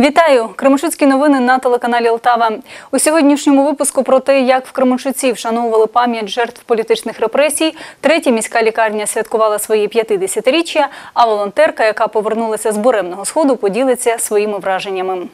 Вітаю! Кременчуцькі новини на телеканалі Лтава. У сьогоднішньому випуску про те, як в Кременчуці вшановували пам'ять жертв політичних репресій. Третя міська лікарня святкувала свої 50-річчя, а волонтерка, яка повернулася з буремного сходу, поділиться своїми враженнями.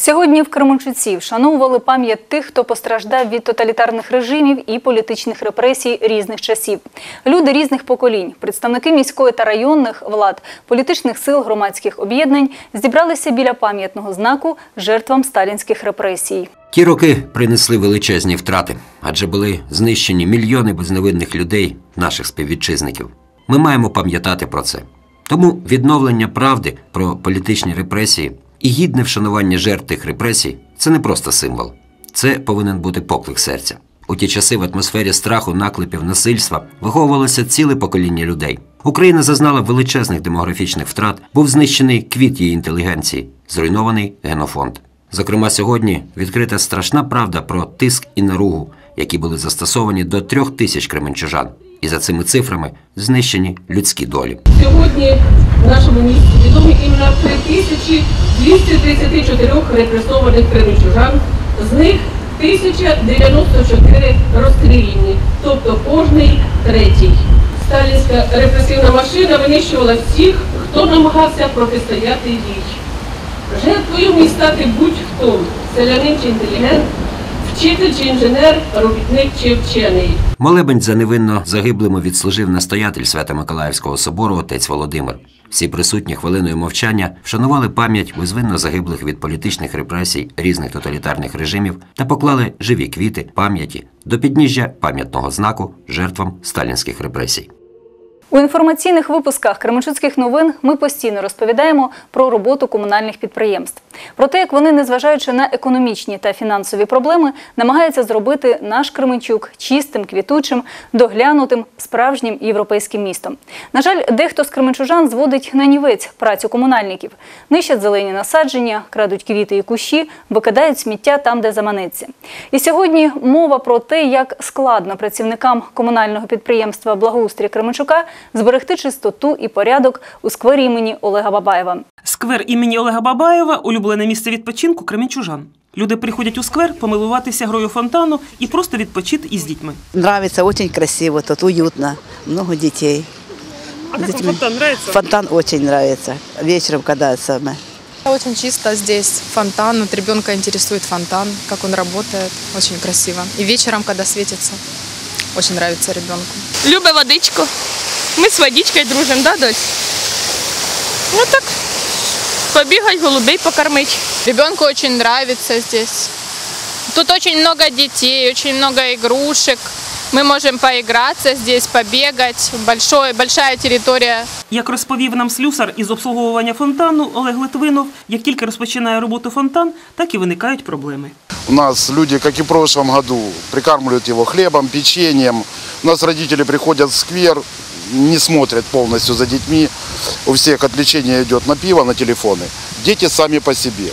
Сьогодні в Кременчуці вшановували пам'ять тих, хто постраждав від тоталітарних режимів і політичних репресій різних часів. Люди різних поколінь, представники міської та районних влад, політичних сил, громадських об'єднань зібралися біля пам'ятного знаку жертвам сталінських репресій. Ті роки принесли величезні втрати, адже були знищені мільйони безневинних людей, наших співвітчизників. Ми маємо пам'ятати про це. Тому відновлення правди про політичні репресії і гідне вшанування жертв тих репресій це не просто символ, це повинен бути поклик серця. У ті часи в атмосфері страху, наклепів, насильства виховувалося ціле покоління людей. Україна зазнала величезних демографічних втрат, був знищений квіт її інтелігенції, зруйнований генофонд. Зокрема, сьогодні відкрита страшна правда про тиск і наругу, які були застосовані до трьох тисяч кременчужан. І за цими цифрами знищені людські долі. Сьогодні в нашому місті відомі імена 3234 репресованих кримчужан, з них 1094 розстріляні, тобто кожний третій. Сталінська репресивна машина винищувала всіх, хто намагався протистояти їй. Жертвою міг стати будь-хто селянин чи інтелігент, вчитель чи інженер, робітник чи вчений. Молебень за невинно загиблими відслужив настоятель Свято-Миколаївського собору отець Володимир. Всі присутні хвилиною мовчання вшанували пам'ять безвинно загиблих від політичних репресій різних тоталітарних режимів та поклали живі квіти пам'яті до підніжжя пам'ятного знаку жертвам сталінських репресій. У інформаційних випусках Кременчуцьких новин ми постійно розповідаємо про роботу комунальних підприємств, про те, як вони, незважаючи на економічні та фінансові проблеми, намагаються зробити наш Кременчук чистим, квітучим, доглянутим, справжнім європейським містом. На жаль, дехто з кременчужан зводить на нівець працю комунальників, нищать зелені насадження, крадуть квіти і кущі, викидають сміття там, де заманеться. І сьогодні мова про те, як складно працівникам комунального підприємства Благоустрій Кременчука зберегти чистоту і порядок у сквері імені Олега Бабаєва. Сквер імені Олега Бабаєва улюблене місце відпочинку кременчужан. Люди приходять у сквер помилуватися грою фонтану і просто відпочити із дітьми. Нравится, очень красиво, тут уютно, много детей. А как вам фонтан нравится? Фонтан очень нравится. Вечером, когда самое. Очень чисто здесь, фонтан, вот ребенка интересует фонтан, как он работает, очень красиво. И вечером, когда светится, очень нравится ребенку. Любить водичку. Ми з водичкою дружимо, да, дось? Ну так, побігать, голубей покормить. Ребенку очень нравится здесь. Тут очень много детей, очень много игрушек. Мы можем поиграться здесь, побегать. Большой, большая территория. Як розповів нам слюсар із обслуговування фонтану Олег Литвинов, як тільки розпочинає роботу фонтан, так і виникають проблеми. У нас люди, как и в прошлом году, прикармливают его хлебом, печеньем. У нас родители приходят в сквер, не смотрят полностью за детьми. У всех отвлечение идет на пиво, на телефоны. Дети сами по себе.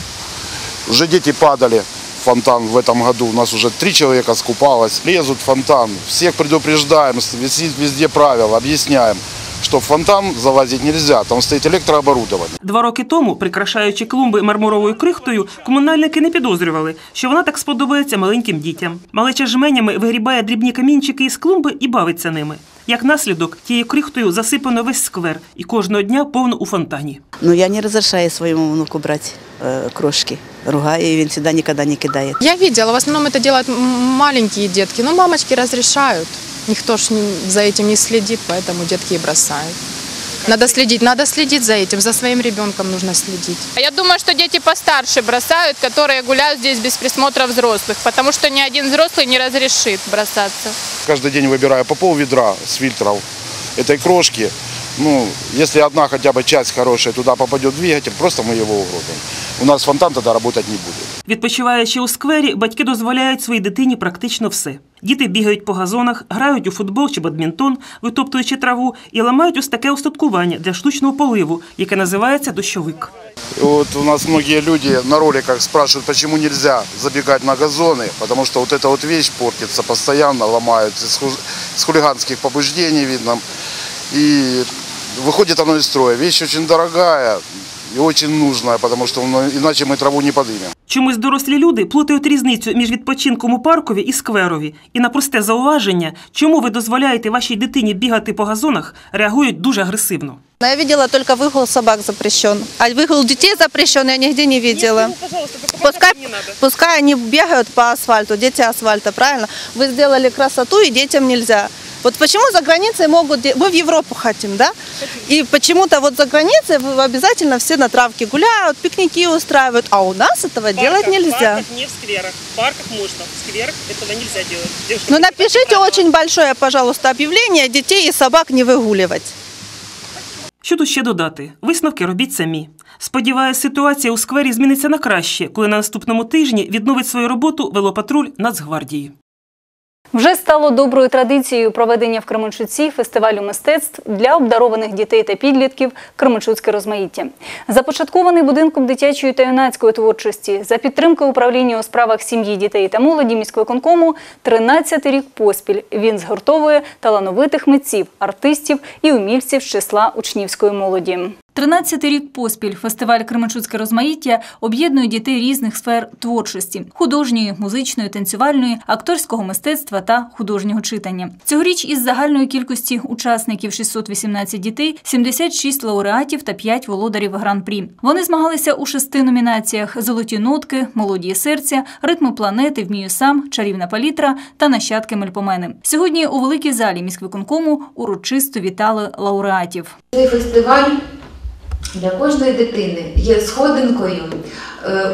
Уже дети падали фонтан в этом году. У нас уже три человека скупалось. Лезут в фонтан. Всех предупреждаем, висит везде правила, объясняем, что в фонтан залазить нельзя. Там стоит электрооборудование. Два роки тому, прикрашаючи клумби мармуровою крихтою, комунальники не підозрювали, що вона так сподобається маленьким дітям. Малеча жменями вигрібає дрібні камінчики із клумби і бавиться ними. Як наслідок, тією крихтою засипано весь сквер і кожного дня повно у фонтані. Но я не разрешаю своему внуку брать э, крошки. Ругаю, и он всегда никогда не кидает. Я видела, в основном это делают маленькие детки, но мамочки разрешают. Никто ж не- за этим не следит, поэтому детки и бросают. Надо следить, надо следить за этим, за своим ребенком нужно следить. А Я думаю, что дети постарше бросают, которые гуляют здесь без присмотра взрослых, потому что ни один взрослый не разрешит бросаться. Каждый день выбираю по пол ведра с фильтров этой крошки. Ну, если одна хотя бы часть хорошая туда попадет в двигатель, просто мы его угробим. У нас фонтан тогда работать не будет. Відпочиваючи у сквері, батьки дозволяють своїй дитині практично все. Діти бігають по газонах, грають у футбол чи бадмінтон, витоптуючи траву, і ламають ось таке устаткування для штучного поливу, яке називається дощовик. И вот у нас многие люди на роликах спрашивают, почему нельзя забегать на газоны, потому что вот эта вот вещь портится постоянно, ломают с, ху- с хулиганских побуждений, видно. И выходит оно из строя. Вещь очень дорогая, и очень нужная, потому что ну, иначе мы траву не подымем. Чомусь дорослі люди плутають різницю між відпочинком у паркові і скверові. І на просте зауваження, чому ви дозволяєте вашій дитині бігати по газонах, реагують дуже агресивно. Я видела только выгул собак запрещен, а выгул детей запрещен я нигде не видела. Пускай, пускай они бегают по асфальту, дети асфальта, правильно? Вы сделали красоту и детям нельзя. Вот почему за границей могут... де- Мы в Европу хотим, да? И почему-то вот за границей вы- обязательно все на травке гуляют, пикники устраивают, а у нас этого делать нельзя. не в скверах. В парках можно, в скверах этого нельзя делать. Ну напишите очень большое, пожалуйста, объявление детей и собак не выгуливать. Що тут ще додати? Висновки робіть самі. Сподіваюсь, ситуація у сквері зміниться на краще, коли на наступному тижні відновить свою роботу велопатруль Нацгвардії. Вже стало доброю традицією проведення в Кременчуці фестивалю мистецтв для обдарованих дітей та підлітків Кременчуцьке розмаїття. Започаткований будинком дитячої та юнацької творчості за підтримки управління у справах сім'ї, дітей та молоді міськвиконкому 13 рік поспіль. Він згуртовує талановитих митців, артистів і умільців з числа учнівської молоді. 13-й рік поспіль фестиваль Кременчуцьке розмаїття об'єднує дітей різних сфер творчості: художньої, музичної, танцювальної, акторського мистецтва та художнього читання. Цьогоріч із загальної кількості учасників 618 дітей, 76 лауреатів та 5 володарів гран-прі. Вони змагалися у шести номінаціях: золоті нотки, мелодії серця, ритми планети, вмію сам, чарівна палітра та нащадки мельпомени. Сьогодні у великій залі міськвиконкому урочисто вітали лауреатів. Цей фестиваль для кожної дитини є сходинкою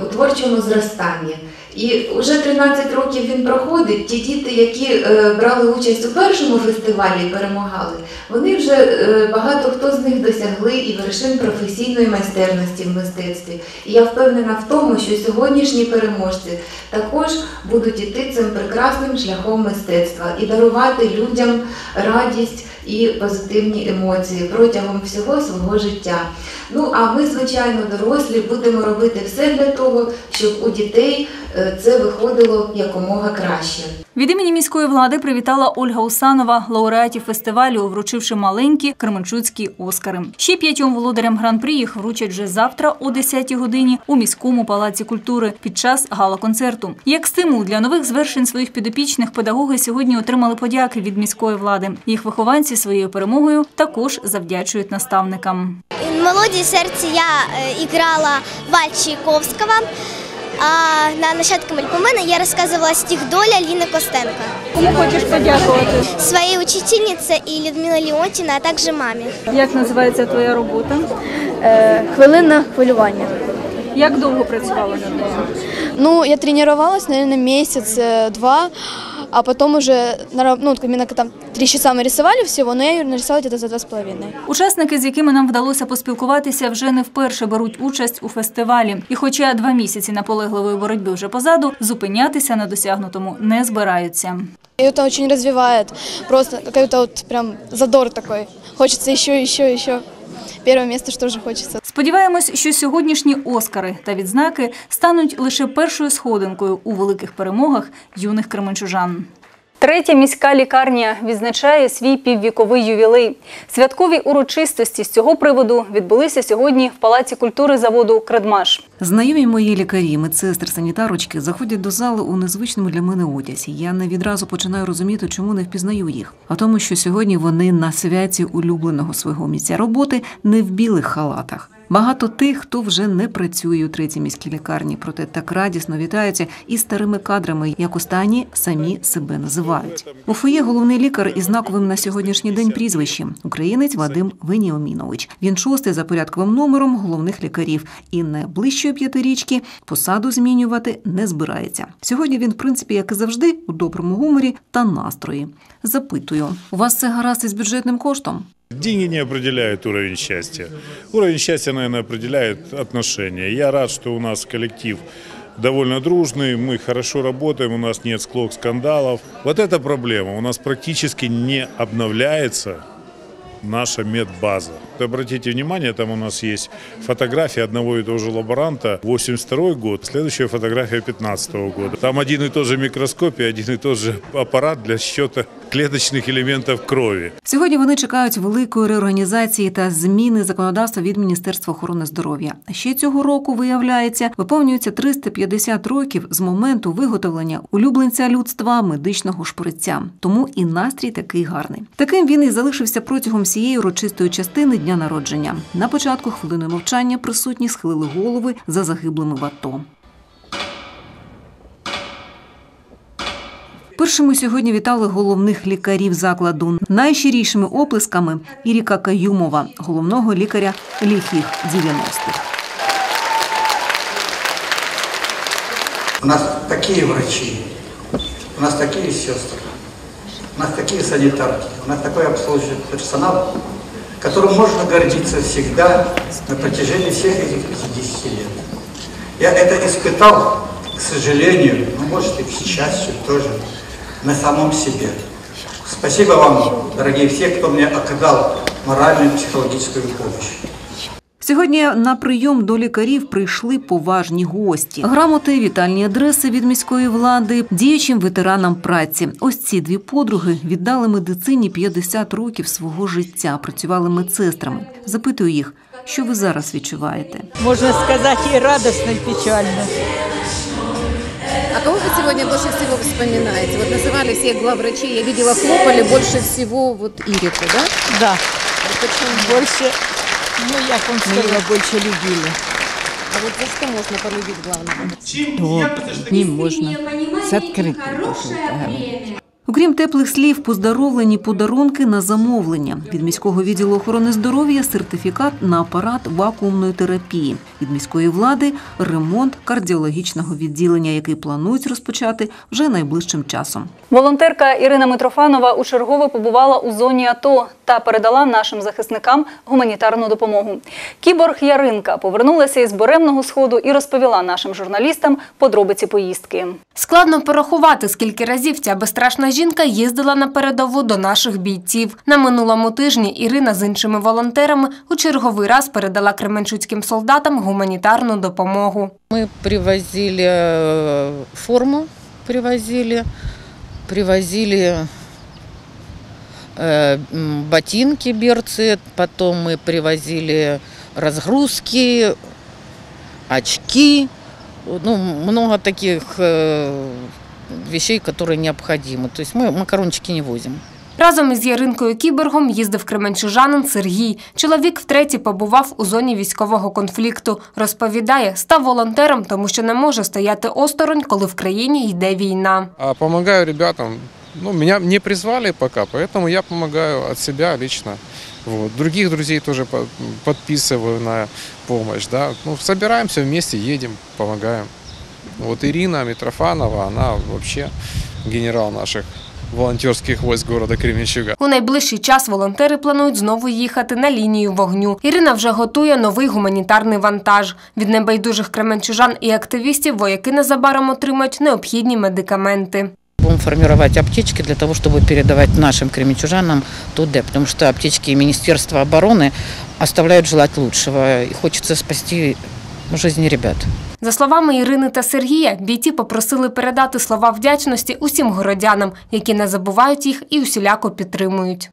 у творчому зростанні. І вже 13 років він проходить. Ті діти, які е, брали участь у першому фестивалі і перемагали, вони вже е, багато хто з них досягли і вершин професійної майстерності в мистецтві. І я впевнена в тому, що сьогоднішні переможці також будуть іти цим прекрасним шляхом мистецтва і дарувати людям радість і позитивні емоції протягом всього свого життя. Ну а ми, звичайно, дорослі, будемо робити все для того, щоб у дітей е, це виходило якомога краще. Від імені міської влади привітала Ольга Усанова, лауреатів фестивалю, вручивши маленькі кременчуцькі оскари. Ще п'ятьом володарям гран-прі їх вручать вже завтра о 10-й годині у міському палаці культури під час гала-концерту. Як стимул для нових звершень своїх підопічних педагоги сьогодні отримали подяки від міської влади. Їх вихованці своєю перемогою також завдячують наставникам мелодии сердца я э, играла Валь Чайковского, а на нащадкам Альпомена я рассказывала стих «Доля» Лины Костенко. Кому хочеш подякувати? Своей учительнице и Людмила Леонтьевна, а также маме. Як називається твоя робота? Хвилина хвилювання. Як довго працювала над нею? Ну, я тренировалась, наверное, месяц-два, а потом уже, ну, именно там три часа мы рисовали всего, но я ее нарисовала где-то за два с половиной. Учасники, з якими нам вдалося поспілкуватися, вже не вперше беруть участь у фестивалі. І хоча два місяці наполегливої боротьби вже позаду, зупинятися на досягнутому не збираються. И это очень развивает, просто какой-то вот прям задор такой. Хочется еще, еще, еще. Первое місце, що вже хочеться. Сподіваємось, що сьогоднішні оскари та відзнаки стануть лише першою сходинкою у великих перемогах юних кременчужан. Третя міська лікарня відзначає свій піввіковий ювілей. Святкові урочистості з цього приводу відбулися сьогодні в Палаці культури заводу Кредмаш. Знайомі мої лікарі, медсестри, санітарочки заходять до зали у незвичному для мене одязі. Я не відразу починаю розуміти, чому не впізнаю їх, а тому, що сьогодні вони на святі улюбленого свого місця роботи не в білих халатах. Багато тих, хто вже не працює у третій міській лікарні, проте так радісно вітаються і старими кадрами, як останні самі себе називають. У фоє головний лікар із знаковим на сьогоднішній день прізвищем українець Вадим Веніомінович. Він шостий за порядковим номером головних лікарів і найближчою 25-річки посаду змінювати не збирається. Сьогодні він, в принципі, як і завжди, у доброму гуморі та настрої. Запитую, у вас це гаразд із бюджетним коштом? Деньги не определяют уровень счастья. Уровень счастья, наверное, определяет отношения. Я рад, что у нас коллектив довольно дружный, мы хорошо работаем, у нас нет склок скандалов. Вот эта проблема. У нас практически не обновляется наша медбаза. Обратите внимание, там у нас есть фотография одного и того же лаборанта 82 год, следующая фотография 15 года. Там один и тот же микроскоп и один и тот же аппарат для счета клеточных элементов крови. Сьогодні вони чекають великої реорганізації та зміни законодавства від Міністерства охорони здоров'я. Ще цього року, виявляється, виповнюється 350 років з моменту виготовлення улюбленця людства медичного шприця. Тому і настрій такий гарний. Таким він і залишився протягом всієї урочистої частини дня народження. На початку хвилини мовчання присутні схилили голови за загиблими в АТО. Першими сьогодні вітали головних лікарів закладу. Найщирішими оплесками Іріка Каюмова, головного лікаря ліхих 90-х. У нас такие врачи, у нас такие сестры, у нас такие санитарки, у нас такой обслуживающий персонал, которым можно гордиться всегда на протяжении всех этих 50 лет. Я это испытал, к сожалению, ну может и к счастью тоже, на самом себе. Спасибо вам, дорогие все, кто мне оказал моральную психологическую помощь. Сьогодні на прийом до лікарів прийшли поважні гості. Грамоти, вітальні адреси від міської влади, діючим ветеранам праці. Ось ці дві подруги віддали медицині 50 років свого життя, працювали медсестрами. Запитую їх, що ви зараз відчуваєте. Можно сказать, и радостно, и печально. А кого вы сегодня больше всего вспоминаете? Вот называли всех главврачей, я видела, хлопали больше всего вот Ирику, да? Да. А почему? Больше, ну, як вам Мы его больше любили. А вот за что можно полюбить главного? Вот, не можно. С открытой душой это говорить. Окрім теплих слів, поздоровлені подарунки на замовлення. Від міського відділу охорони здоров'я сертифікат на апарат вакуумної терапії. Від міської влади ремонт кардіологічного відділення, який планують розпочати вже найближчим часом. Волонтерка Ірина Митрофанова у чергове побувала у зоні АТО та передала нашим захисникам гуманітарну допомогу. Кіборг Яринка повернулася із буремного сходу і розповіла нашим журналістам подробиці поїздки. Складно порахувати, скільки разів ця безстрашна жінка їздила на передову до наших бійців. На минулому тижні Ірина з іншими волонтерами у черговий раз передала кременчуцьким солдатам гуманітарну допомогу. Мы привозили э, форму, привозили, привозили э, м, ботинки берцы, потом мы привозили разгрузки, очки, ну, много таких э, вещей, которые необходимы. То есть мы макарончики не возим. Разом із Яринкою Кіборгом їздив кременчужанин Сергій. Чоловік втретє побував у зоні військового конфлікту. Розповідає, став волонтером, тому що не може стояти осторонь, коли в країні йде війна. А помогаю ребятам. Ну, меня не призвали пока, поэтому я помогаю от себя лично. Вот. Других друзей тоже по- подписываю на помощь. Да? Ну, собираемся вместе, едем, помогаем. Вот Ирина Митрофанова, она вообще генерал наших волонтерских войск города Кременчуга. У найближчий час волонтери планують знову їхати на лінію вогню. Ірина вже готує новий гуманітарний вантаж. Від небайдужих кременчужан і активістів вояки незабаром отримають необхідні медикаменти. Будем формировать аптечки для того, чтобы передавать нашим кременчужанам туда, потому что аптечки Министерства обороны оставляют желать лучшего. И хочется спасти жизни ребят. За словами Ірини та Сергія, бійці попросили передати слова вдячності усім городянам, які не забувають їх і усіляко підтримують.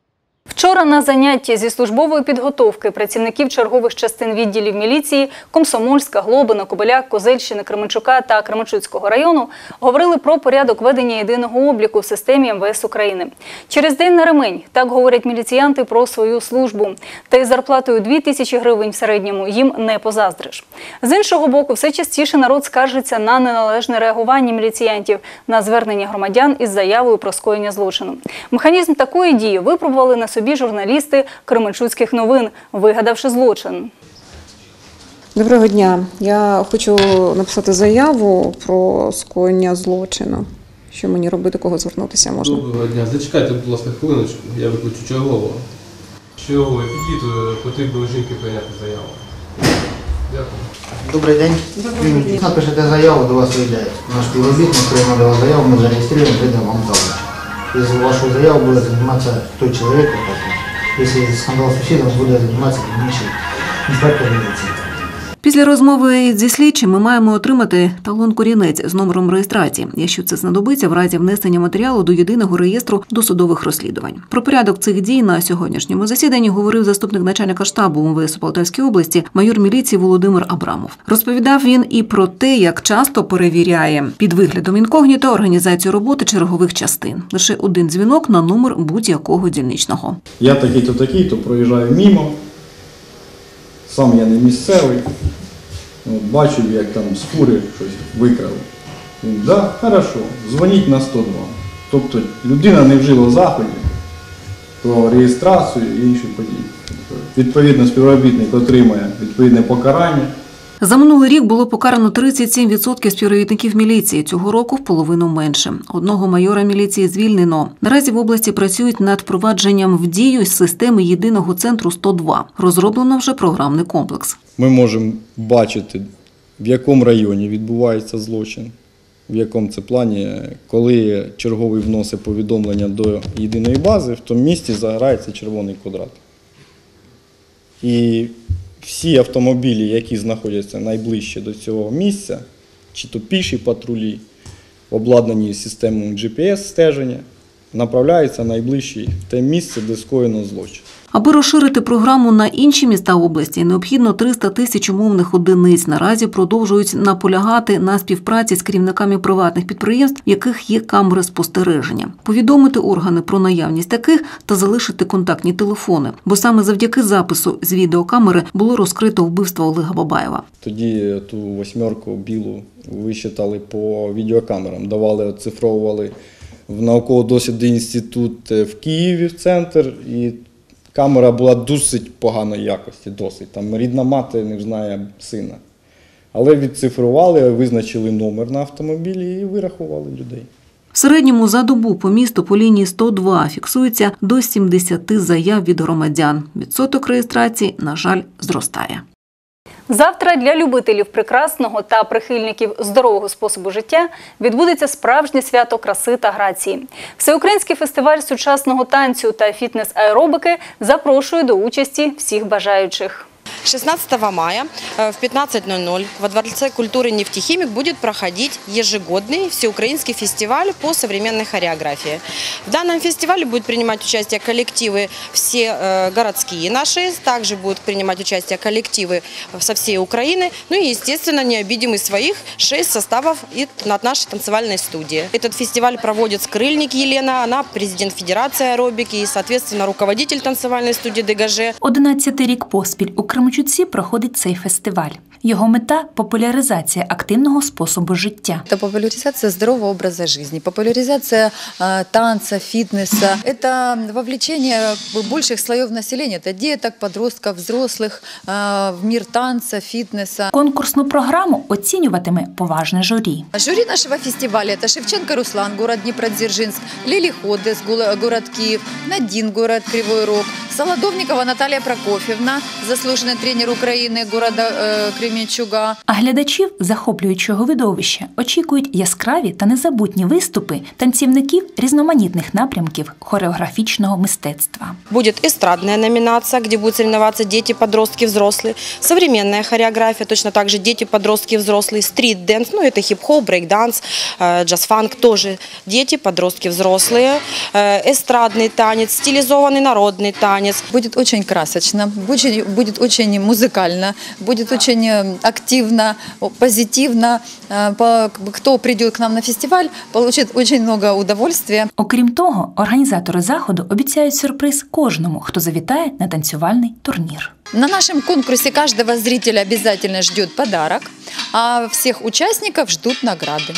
Вчора на занятті зі службової підготовки працівників чергових частин відділів міліції Комсомольська, Глобина, Кобиляк, Козельщини, Кременчука та Кременчуцького району говорили про порядок ведення єдиного обліку в системі МВС України. Через день на ремень так говорять міліціянти про свою службу. Та із зарплатою 2 тисячі гривень в середньому їм не позаздриш. З іншого боку, все частіше народ скаржиться на неналежне реагування міліціянтів на звернення громадян із заявою про скоєння злочину. Механізм такої дії випробували на собі журналісти Кременчуцьких новин, вигадавши злочин. Доброго дня. Я хочу написати заяву про скоєння злочину. Що мені робити, до кого звернутися можна? Доброго дня. Зачекайте, будь ласка, хвилиночку, я виключу чергового. Черговий, підійду, потрібно жінки прийняти заяву. Дякую. Добрий день. Доброго дня. Напишете заяву, до вас виїжджає. Наш співробітник прийме до заяву, ми зареєструємо, прийдемо вам завтра. Із вашою будет заниматься чоловік, тобто, якщо скандал с соседом, будет заниматься інший Инспектор міліції. Після розмови зі слідчим ми маємо отримати талон корінець з номером реєстрації, якщо це знадобиться в разі внесення матеріалу до єдиного реєстру досудових розслідувань. Про порядок цих дій на сьогоднішньому засіданні говорив заступник начальника штабу МВС у Полтавській області, майор міліції Володимир Абрамов. Розповідав він і про те, як часто перевіряє під виглядом інкогніто організацію роботи чергових частин. Лише один дзвінок на номер будь-якого дільничного. Я такий-то такий-то проїжджаю мімо. Сам я не місцевий. Бачив, як там з фури щось викрали. Він, да, хорошо, дзвоніть на 102. Тобто людина не вжила заходів про реєстрацію і інші події. Відповідно, співробітник отримає відповідне покарання. За минулий рік було покарано 37% співробітників міліції. Цього року в половину менше. Одного майора міліції звільнено. Наразі в області працюють над впровадженням в дію системи єдиного центру 102. Розроблено вже програмний комплекс. Ми можемо бачити, в якому районі відбувається злочин, в якому це плані, коли черговий вносить повідомлення до єдиної бази, в тому місці загорається червоний квадрат. І всі автомобілі, які знаходяться найближче до цього місця, чи то піші патрулі, обладнані системою GPS-стеження, направляються найближче в те місце, де скоєно злочин. Аби розширити програму на інші міста області, необхідно 300 тисяч умовних одиниць. Наразі продовжують наполягати на співпраці з керівниками приватних підприємств, яких є камери спостереження, повідомити органи про наявність таких та залишити контактні телефони. Бо саме завдяки запису з відеокамери було розкрито вбивство Олега Бабаєва. Тоді ту восьмерку білу висчитали по відеокамерам, давали, оцифровували в науково-дослідний інститут в Києві в центр. І камера була досить поганої якості, досить. Там рідна мати не знає сина. Але відцифрували, визначили номер на автомобілі і вирахували людей. В середньому за добу по місту по лінії 102 фіксується до 70 заяв від громадян. Відсоток реєстрації, на жаль, зростає. Завтра для любителів прекрасного та прихильників здорового способу життя відбудеться справжнє свято краси та грації. Всеукраїнський фестиваль сучасного танцю та фітнес-аеробики запрошує до участі всіх бажаючих. 16 мая э, в 15.00 во Дворце культуры «Нефтехимик» будет проходить ежегодный всеукраинский фестиваль по современной хореографии. В данном фестивале будут принимать участие коллективы все э, городские наши, также будут принимать участие коллективы со всей Украины, ну и, естественно, не обидим и своих шесть составов от нашей танцевальной студии. Этот фестиваль проводит Скрыльник Елена, она президент Федерации аэробики и, соответственно, руководитель танцевальной студии ДГЖ. 11 рік поспіль у Кременчуці проходить цей фестиваль. Його мета популяризація активного способу життя. Это популяризация здорового образа жизни, популяризация э, танца, фитнеса. Это вовлечение больших слоев населения. Это деток, подростков, взрослых э, в мир танца, фитнеса. Конкурсну програму оцінюватиме поважне журі. Жюри нашего фестиваля – это Шевченко Руслан, город Днепродзержинск, Лили Ходес, город Киев, Надин, город Кривой Рог, Солодовникова Наталья Прокофьевна, заслуженный тренер Украины города э, Кременчуга. А глядачів захоплюючого видовища очікують яскраві та незабутні виступи танцівників різноманітних напрямків хореографічного мистецтва. Будет эстрадная номинация, где будут соревноваться дети, подростки, взрослые. Современная хореография, точно так же дети, подростки, взрослые. Стрит-дэнс, ну это хип-хоп, брейк-данс, э, джаз-фанк, тоже дети, подростки, взрослые. Э, Эстрадный танец, стилизованный народный танец. Будет очень красочно, будет, будет очень музыкально, будет очень э, активно, о, позитивно. Э, по- Кто придет к нам на фестиваль, получит очень много удовольствия. Окрім того, організатори заходу обіцяють сюрприз кожному, хто завітає на танцювальний турнір. На нашем конкурсе каждого зрителя обязательно ждет подарок, а всех участников ждут награды.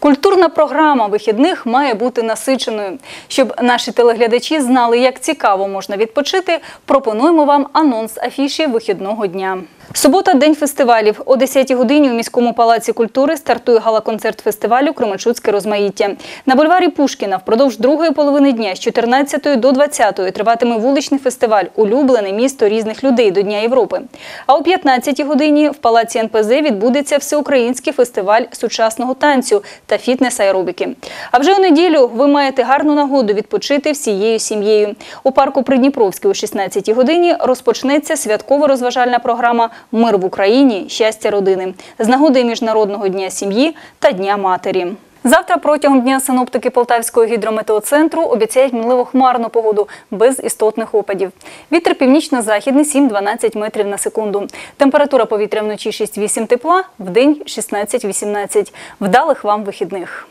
Культурна програма вихідних має бути насиченою. Щоб наші телеглядачі знали, як цікаво можна відпочити, пропонуємо вам анонс афіші вихідного дня. Субота день фестивалів. О 10-й годині у міському палаці культури стартує гала-концерт фестивалю Кременчуцьке розмаїття. На бульварі Пушкіна впродовж другої половини дня з 14 до 20 триватиме вуличний фестиваль Улюблене місто різних людей до Дня Європи. А о 15-й годині в палаці НПЗ відбудеться всеукраїнський фестиваль сучасного танцю та фітнес-аеробіки. А вже у неділю ви маєте гарну нагоду відпочити всією сім'єю. У парку Придніпровський о 16-й годині розпочнеться святково-розважальна програма мир в Україні, щастя родини з нагоди Міжнародного дня сім'ї та Дня матері. Завтра протягом дня синоптики Полтавського гідрометеоцентру обіцяють мінливо хмарну погоду без істотних опадів. Вітер північно-західний 7-12 метрів на секунду. Температура повітря вночі 6-8 тепла, вдень 16-18. Вдалих вам вихідних.